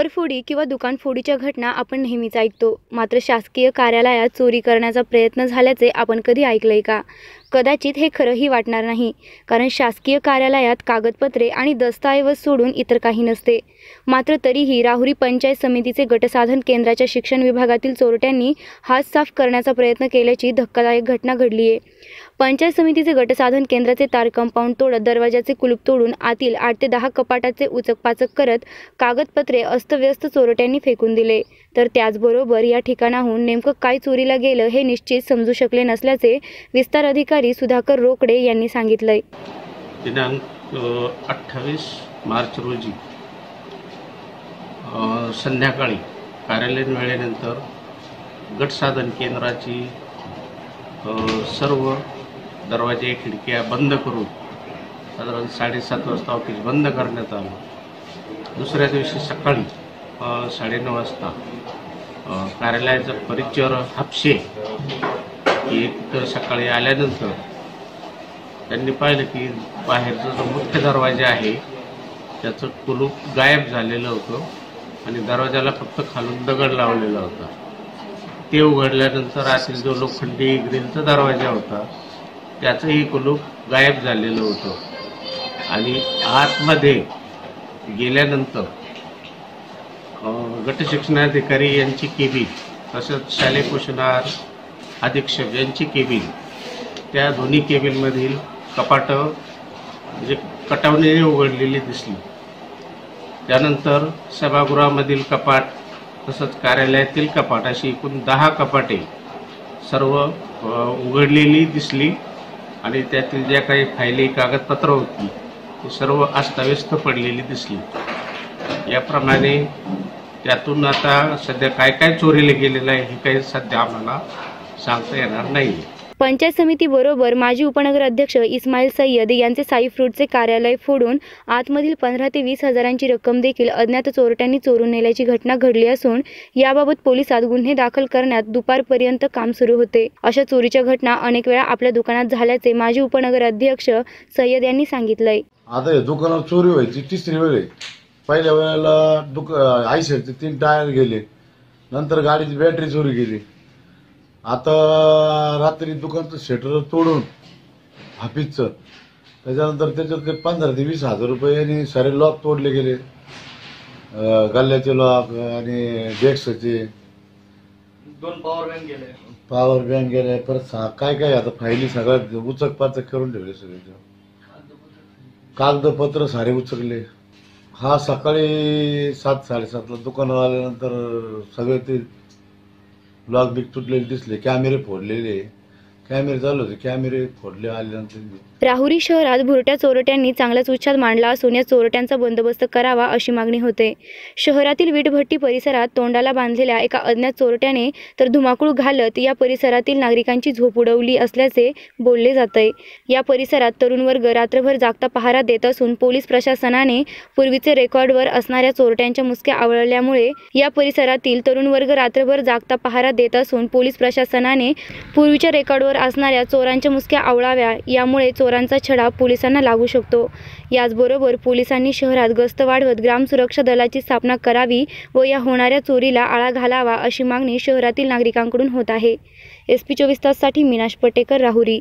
घरफोडी किंवा दुकानफोडीच्या घटना आपण नेहमीच ऐकतो. मात्र शासकीय कार्यालयात चोरी करण्याचा प्रयत्न झाल्याचे आपण कधी ऐकलंय का? कदाचित हे खरंही वाटणार नाही. कारण शासकीय कार्यालयात कागदपत्रे आणि दस्तऐवज सोडून इतर काही नसते. मात्र तरीही राहुरी पंचायत समितीचे गटसाधन केंद्राच्या शिक्षण विभागातील चोरट्यांनी हात साफ करण्याचा प्रयत्न केल्याची धक्कादायक घटना घडली आहे. पंचायत समितीचे गटसाधन केंद्राचे तार कंपाऊंड तोडत दरवाजाचे कुलूप तोडून आतील आठ ते दहा कपाटाचे उचकपाचक करत कागदपत्रे अस्तव्यस्त चोरट्यांनी फेकून दिले. तर त्याचबरोबर या ठिकाणाहून नेमकं काय चोरीला गेलं हे निश्चित समजू शकले नसल्याचे विस्तार अधिकारी सुधाकर रोकडे यांनी सांगितलंय. दिनांक अठ्ठावीस मार्च रोजी संध्याकाळी कार्यालयीन वेळेनंतर गटसाधन केंद्राची सर्व दरवाजे खिडक्या बंद करून साधारण साडेसात वाजता ऑफिस बंद करण्यात आलं. दुसऱ्या दिवशी सकाळी साडेनऊ वाजता कार्यालयाचा परिचर हापशे एक सकाळी आल्यानंतर त्यांनी पाहिलं की बाहेरचा जो मुख्य दरवाजा आहे त्याचं कुलूप गायब झालेलं होतं आणि दरवाजाला फक्त खालून दगड लावलेला होता. ते उघडल्यानंतर आतील जो लोखंडी ग्रिलचा दरवाजा होता त्याचंही कुलूप गायब झालेलं होतं. आणि आतमध्ये गेल्यानंतर गटशिक्षणाधिकारी यांची केबी तसंच शालेय पोषणार अधीक्षक यांची केबिन त्या दोन्ही केबिनमधील कपाटं म्हणजे कटावणीने उघडलेली दिसली. त्यानंतर सभागृहामधील कपाट तसंच कार्यालयातील कपाट अशी एकूण दहा कपाटे सर्व उघडलेली दिसली आणि त्यातील ज्या काही फायली कागदपत्र होती ती सर्व अस्ताव्यस्त पडलेली दिसली. याप्रमाणे त्यातून आता सध्या काय काय चोरीला गेलेलं आहे हे काही सध्या आम्हाला सांगता येणार नाही. पंचायत समितीबरोबर माजी उपनगर अध्यक्ष इस्माईल सय्यद यांचे साई फ्रूटचे कार्यालय फोडून आतमधील पंधरा ते वीस हजारांची रक्कम देखील अज्ञात चोरट्यांनी चोरून नेल्याची घटना घडली असून याबाबत पोलिसात गुन्हे दाखल करण्यात दुपारपर्यंत काम सुरू होते. अशा चोरीच्या घटना अनेक वेळा आपल्या दुकानात झाल्याचे माजी उपनगर अध्यक्ष सय्यद यांनी सांगितलंय. आता हे दुकानात चोरी व्हायची तिसरी वेळ आहे. पहिल्या वेळेला दुक आयशरचे तीन टायर गेले. नंतर गाडीची बॅटरी चोरी गेली आता रात्री दुकानचं शटर तोडून हाफीजचं त्याच्यानंतर त्याच्यात काही पंधरा ते वीस हजार रुपये आणि सारे लॉक तोडले गेले. गल्ल्याचे लॉक आणि डेस्कचे. दोन पॉवर बँक गेले. पॉवर बँक गेले परत सा- काय काय? आता फायली सगळ्यात उचक पाचक करून ठेवले सगळे कागदपत्र सारे उचकले. हा सकाळी सात साडेसातला दुकानावर आल्यानंतर सगळे ते लॉक बिक तुटलेले दिसले कॅमेरे फोडलेले. कॅमेरे चालू होते कॅमेरे फोडले आल्यानंतर राहुरी शहरात भुरट्या चोरट्यांनी चांगलाच उच्छाद मांडला असून या चोरट्यांचा बंदोबस्त करावा अशी मागणी होते. शहरातील वीटभट्टी परिसरात तोंडाला बांधलेल्या एका अज्ञात चोरट्याने तर धुमाकूळ घालत या परिसरातील नागरिकांची झोप उडवली असल्याचे बोलले जातंय. या परिसरात तरुण वर्ग रात्रभर जागता पहारा देत असून पोलीस प्रशासनाने पूर्वीचे रेकॉर्डवर असणाऱ्या चोरट्यांच्या मुसक्या आवळल्यामुळे या परिसरातील तरुण वर्ग रात्रभर जागता पहारा देत असून पोलीस प्रशासनाने पूर्वीच्या रेकॉर्डवर असणाऱ्या चोरांच्या मुसक्या आवळाव्या यामुळे चोर चोरांचा छडा पोलिसांना लागू शकतो. याचबरोबर पोलिसांनी शहरात गस्त वाढवत ग्राम सुरक्षा दलाची स्थापना करावी व या होणाऱ्या चोरीला आळा घालावा अशी मागणी शहरातील नागरिकांकडून होत आहे. एस पी चोवीस ताससाठी मीनाश पटेकर राहुरी.